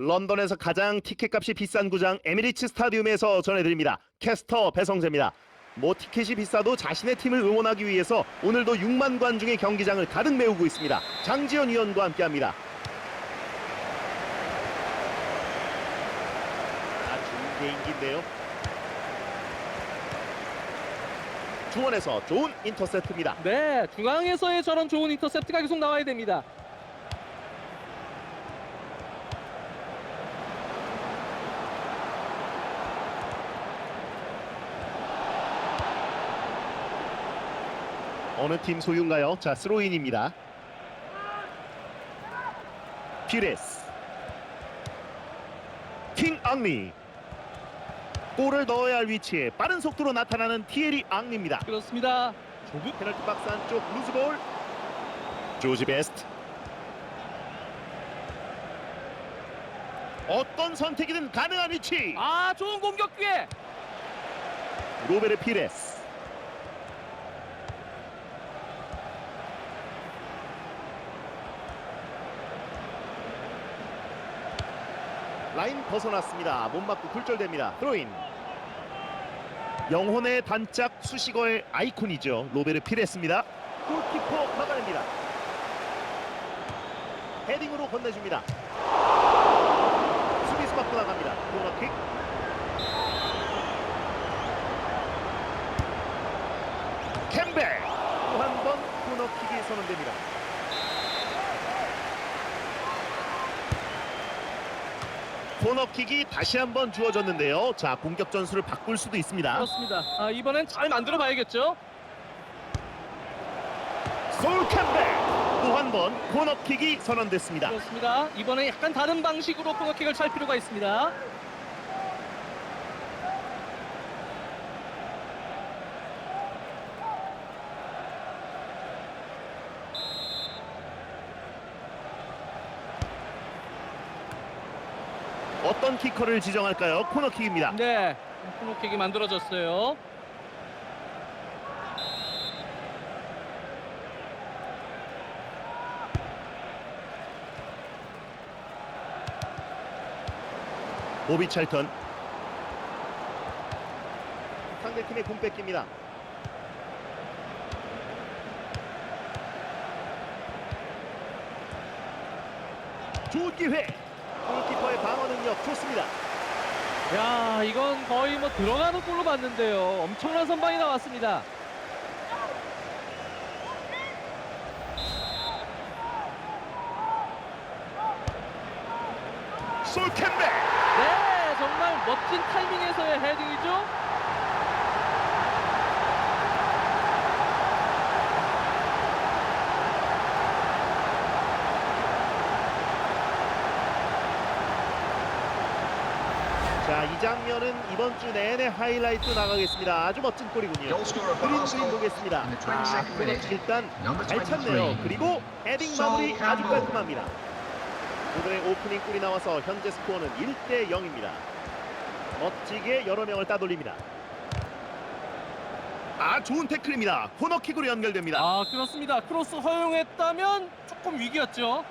런던에서 가장 티켓값이 비싼 구장 에미리츠 스타디움에서 전해드립니다. 캐스터 배성재입니다. 뭐 티켓이 비싸도 자신의 팀을 응원하기 위해서 오늘도 6만 관중의 경기장을 가득 메우고 있습니다. 장지현 위원과 함께합니다. 자, 좋은 개인기인데요. 중원에서 좋은 인터셉트입니다. 네, 중앙에서의 저런 좋은 인터셉트가 계속 나와야 됩니다. 어느 팀 소유인가요? 자, 스로인입니다. 피레스. 킹 앙리. 골을 넣어야 할 위치에 빠른 속도로 나타나는 티에리 앙리입니다. 그렇습니다. 조급 페널티 박스 안쪽 루즈볼. 조지 베스트. 어떤 선택이든 가능한 위치. 아, 좋은 공격 기회. 로베르 피레스. 라인 벗어났습니다. 못 맞고 굴절됩니다. 드로인. 영혼의 단짝 수식어의 아이콘이죠. 로베르 피레스입니다. 골키퍼 막아냅니다. 헤딩으로 건네줍니다. 수비수 받고 나갑니다. 코너킥. 캠벨 또 한 번 코너킥이 선언됩니다. 코너킥이 다시 한번 주어졌는데요. 자 공격 전술을 바꿀 수도 있습니다. 그렇습니다. 아, 이번엔 잘 만들어 봐야겠죠. 솔 캠벨 또한 번 코너킥이 선언됐습니다. 그렇습니다. 이번엔 약간 다른 방식으로 코너킥을 찰 필요가 있습니다. 어떤 키커를 지정할까요? 코너킥입니다. 네, 코너킥이 만들어졌어요. 보비 찰턴 상대팀의 공 뺏깁니다. 좋은 기회. 골키퍼의 방어 능력 좋습니다. 야, 이건 거의 뭐 들어가는 골로 봤는데요. 엄청난 선방이 나왔습니다. 솔 캠벨 네, 정말 멋진 타이밍에서의 헤딩이죠. 자, 이 장면은 이번 주 내내 하이라이트 나가겠습니다. 아주 멋진 골이군요. 그린 그린 Arsenal 보겠습니다. 아, 22nd minute. 코너킥 일단 잘 찼네요. 23. 그리고 헤딩 마무리 아주. 깔끔합니다. 오늘의 오프닝 골이 나와서 현재 스코어는 1대 0입니다. 멋지게 여러 명을 따돌립니다. 아, 좋은 태클입니다. 코너킥으로 연결됩니다. 아, 그렇습니다. 크로스 허용했다면 조금 위기였죠.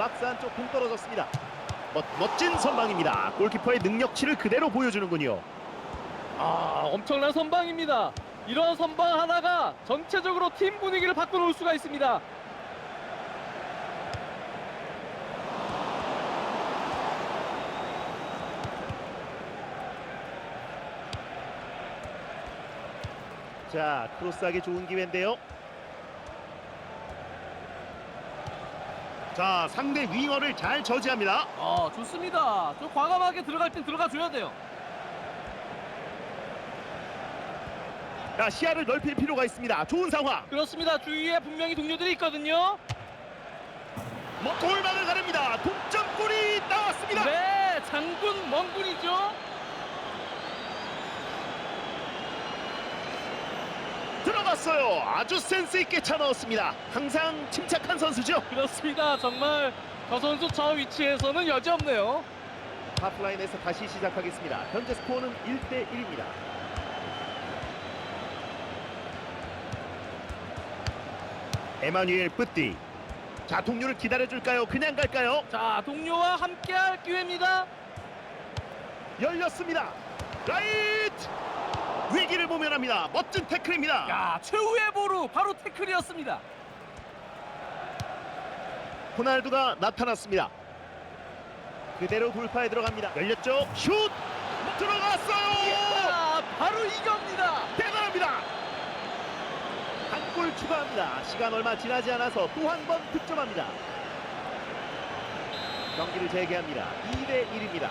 박스 안쪽 공 떨어졌습니다. 멋, 멋진 선방입니다. 골키퍼의 능력치를 그대로 보여주는군요. 아, 엄청난 선방입니다. 이런 선방 하나가 전체적으로 팀 분위기를 바꿔놓을 수가 있습니다. 자, 크로스하기 좋은 기회인데요. 자, 상대 윙어를 잘 저지합니다. 아, 좋습니다. 저 과감하게 들어갈 땐 들어가 줘야 돼요. 자, 시야를 넓힐 필요가 있습니다. 좋은 상황. 그렇습니다. 주위에 분명히 동료들이 있거든요. 뭐 골망을 가릅니다. 동점골이 나왔습니다. 네, 장군 멍군이죠. 들어갔어요. 아주 센스 있게 차 넣었습니다. 항상 침착한 선수죠. 그렇습니다. 정말 저 선수 저 위치에서는 여지 없네요. 하프라인에서 다시 시작하겠습니다. 현재 스코어는 1대 1입니다. 에마뉴엘 뿌띠. 자, 동료를 기다려줄까요? 그냥 갈까요? 자, 동료와 함께할 기회입니다. 열렸습니다. 라이트! 위기를 모면합니다. 멋진 태클입니다. 야, 최후의 보루 바로 태클이었습니다. 호날두가 나타났습니다. 그대로 돌파에 들어갑니다. 열렸죠? 슛! 들어갔어요! 야, 바로 이겁니다. 대단합니다. 한 골 추가합니다. 시간 얼마 지나지 않아서 또 한 번 득점합니다. 경기를 재개합니다. 2대 1입니다.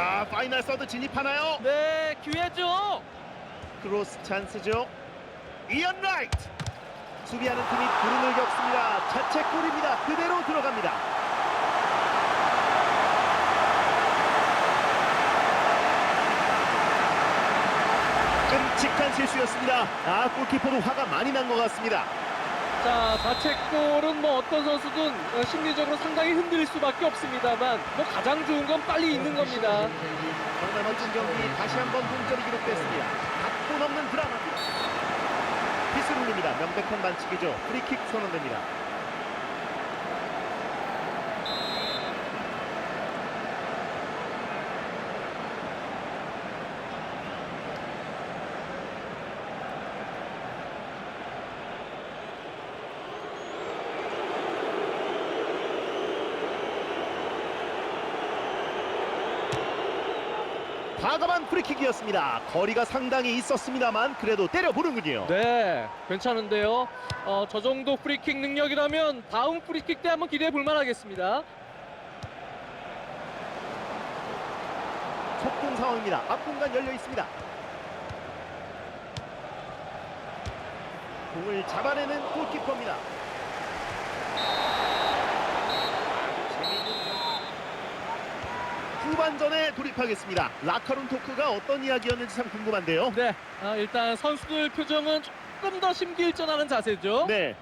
자, 파이널 서드 진입하나요? 네, 기회죠. 크로스 찬스죠. 이언 라이트. 수비하는 팀이 구름을 겪습니다. 자책골입니다. 그대로 들어갑니다. 끔찍한 실수였습니다. 아, 골키퍼도 화가 많이 난 것 같습니다. 자, 자책골은 뭐 어떤 선수든 어, 심리적으로 상당히 흔들릴 수밖에 없습니다만 뭐 가장 좋은 건 빨리 있는 겁니다. 정말 멋진 경기 다시 한번 동점이 기록됐습니다. 각본 없는 드라마입니다. 피스 룰입니다. 명백한 반칙이죠. 프리킥 선언됩니다. 과감한 프리킥이었습니다. 거리가 상당히 있었습니다만 그래도 때려보는군요. 네, 괜찮은데요. 어, 저 정도 프리킥 능력이라면 다음 프리킥 때 한번 기대해 볼 만하겠습니다. 속공 상황입니다. 앞공간 열려 있습니다. 공을 잡아내는 골키퍼입니다. 재미있는 경기. 후반전에 돌입하겠습니다. 라카룬 토크가 어떤 이야기였는지 참 궁금한데요. 네, 아, 일단 선수들 표정은 조금 더 심기일전하는 자세죠. 네.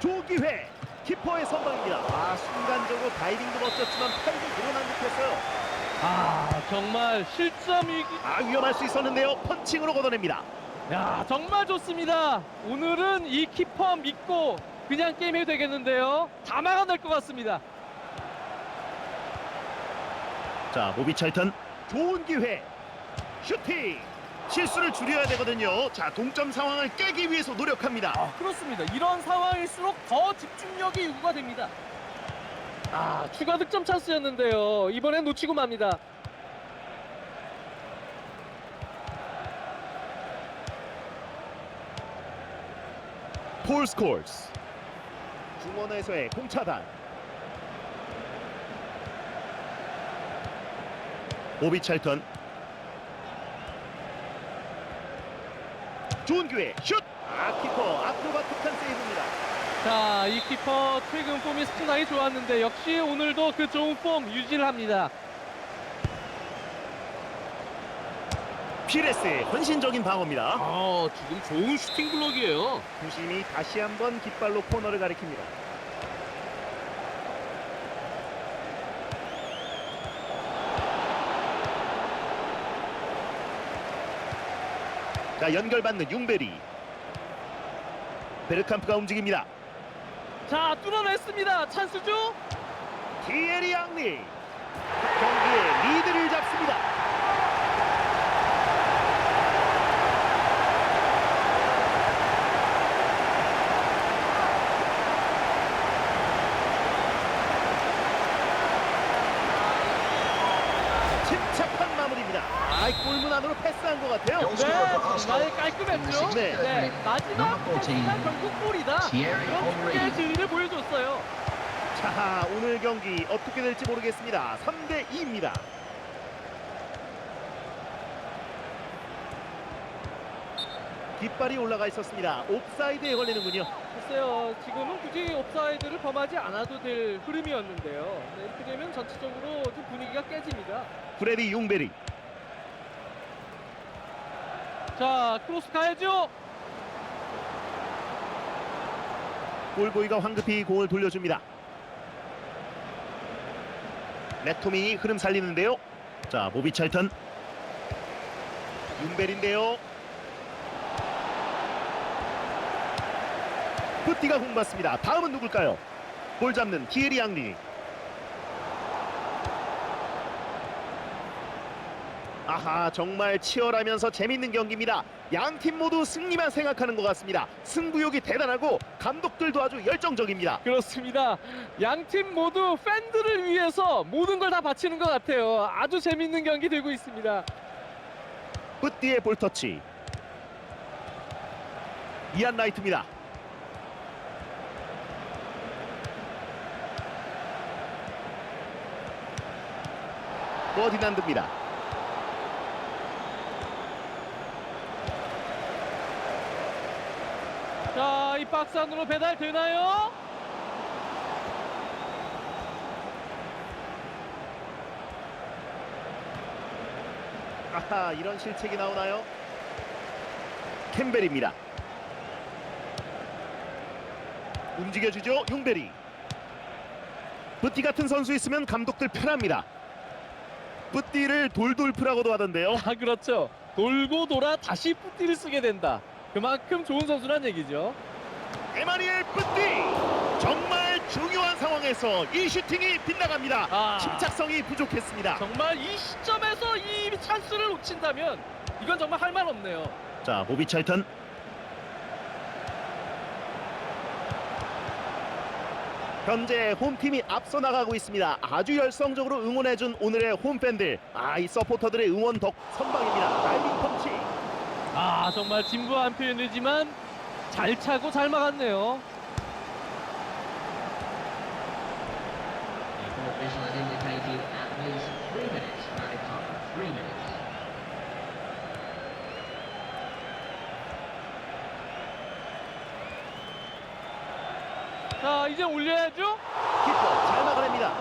조기회 키퍼의 선방입니다. 아 순간적으로 다이빙도 멋졌지만 팔도 늘어난 듯했어요. 아, 정말 실점 위기. 아 위험할 수 있었는데요. 펀칭으로 걷어냅니다. 야, 정말 좋습니다. 오늘은 이 키퍼 믿고 그냥 게임 해도 되겠는데요. 다 막아낼 것 같습니다. 자 모비 찰턴 좋은 기회 슈팅 실수를 줄여야 되거든요. 자 동점 상황을 깨기 위해서 노력합니다. 아, 그렇습니다. 이런 상황일수록 더 집중력이 요구가 됩니다. 아, 추가 득점 찬스였는데요. 이번엔 놓치고 맙니다. 폴 스콜스 중원에서의 공차단 모비 찰턴 좋은 기회 슛! 아 키퍼 아크로바틱한 세이브입니다. 자, 이 키퍼 최근 폼이 상당히 좋았는데 역시 오늘도 그 좋은 폼 유지를 합니다. 피레스의 헌신적인 방어입니다. 아, 지금 좋은 슈팅 블록이에요. 중심이 다시 한번 깃발로 코너를 가리킵니다. 자 연결받는 융베리 베르캄프가 움직입니다. 자, 뚫어냈습니다. 찬스죠? 티에리 앙리 경기의 리드를 잡습니다. 침착한 마무리입니다. 아, 골문 안으로 패스한 것 같아요. 네, 정말 깔끔했죠? 네. 네, 마지막 패스가 결국 골이다. 그런. 축구의 진리를 보여줬어요. 자, 오늘 경기 어떻게 될지 모르겠습니다. 3대 2입니다. 깃발이 올라가 있었습니다. 옵사이드에 걸리는군요. 글쎄요, 지금은 굳이 옵사이드를 범하지 않아도 될 흐름이었는데요. 네, 이렇게 되면 전체적으로 좀 분위기가 깨집니다. 프레디 융베리. 자, 크로스 가야죠. 골보이가 황급히 공을 돌려줍니다. 레토민이 흐름 살리는데요. 자, 모비 찰턴. 윤벨인데요. 푸티가 공받습니다. 다음은 누굴까요? 볼 잡는 티에리 앙리. 아하 정말 치열하면서 재밌는 경기입니다. 양 팀 모두 승리만 생각하는 것 같습니다. 승부욕이 대단하고 감독들도 아주 열정적입니다. 그렇습니다. 양 팀 모두 팬들을 위해서 모든 걸 다 바치는 것 같아요. 아주 재밌는 경기 되고 있습니다. 뿌띠의 볼터치. 이안 라이트입니다. 버디난드입니다. 자, 이 박스 안으로 배달 되나요? 아하 이런 실책이 나오나요? 캠벨입니다. 움직여주죠 용베리. 뿌띠 같은 선수 있으면 감독들 편합니다. 뿌띠를 돌돌프라고도 하던데요. 아, 그렇죠. 돌고 돌아 다시 뿌띠를 쓰게 된다. 그만큼 좋은 선수란 얘기죠. 에마니엘 뿌띠 정말 중요한 상황에서 이 슈팅이 빗나갑니다. 아. 침착성이 부족했습니다. 정말 이 시점에서 이 찬스를 놓친다면 이건 정말 할 말 없네요. 자 모비 찰턴 현재 홈팀이 앞서 나가고 있습니다. 아주 열성적으로 응원해준 오늘의 홈팬들. 아 이 서포터들의 응원 덕 선방입니다. 다이빙 펀치. 아, 정말 진부한 표현이지만 잘 차고 잘 막았네요. 자, 이제 올려야죠. 키퍼 잘 막아냅니다.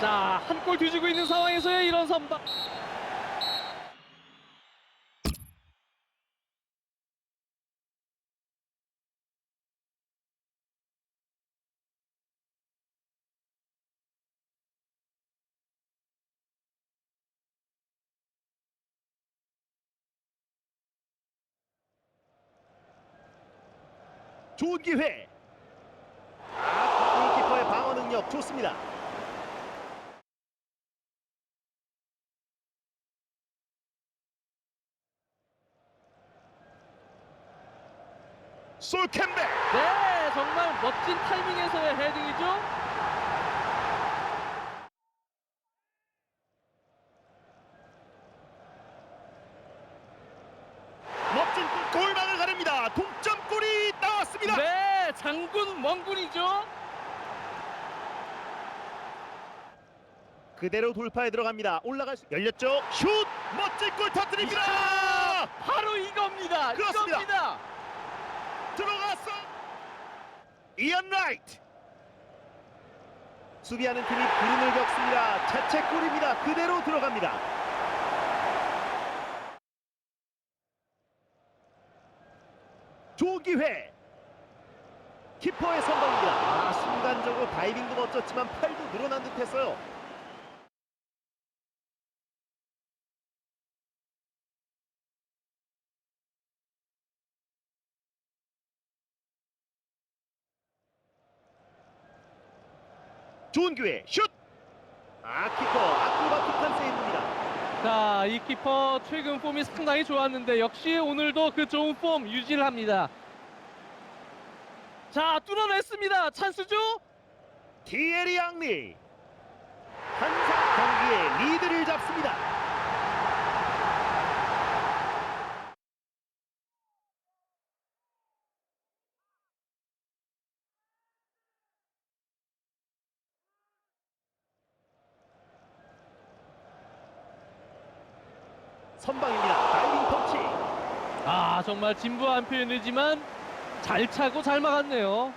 자, 한 골 뒤지고 있는 상황에서의 이런 선방. 좋은 기회. 아 골키퍼의 방어 능력 좋습니다. 솔 캠벨. 네, 정말 멋진 타이밍에서의 헤딩이죠. 멋진 골망을 가릅니다. 동점골이 나왔습니다. 네, 장군 멍군이죠. 그대로 돌파에 들어갑니다. 올라갈 수 열렸죠. 슛 멋진 골 터뜨립니다. 바로 이겁니다. 그렇습니다. 이겁니다. 들어갔어. 이언 라이트. 수비하는 팀이 불운을 겪습니다. 자책골입니다. 그대로 들어갑니다. 좋은 기회. 키퍼의 선방입니다. 아, 순간적으로 다이빙도 멋졌지만 팔도 늘어난 듯했어요. 좋은 기회. 슛. 아 키퍼 아크로바틱한 세이브입니다. 자, 이 키퍼 최근 폼이 상당히 좋았는데 역시 오늘도 그 좋은 폼 유지를 합니다. 자, 뚫어냈습니다. 찬스죠? 티에리 앙리 한상 경기의 리드를 잡습니다. 선방입니다. 다이빙 펀치. 아, 정말 진부한 표현이지만 잘 차고 잘 막았네요.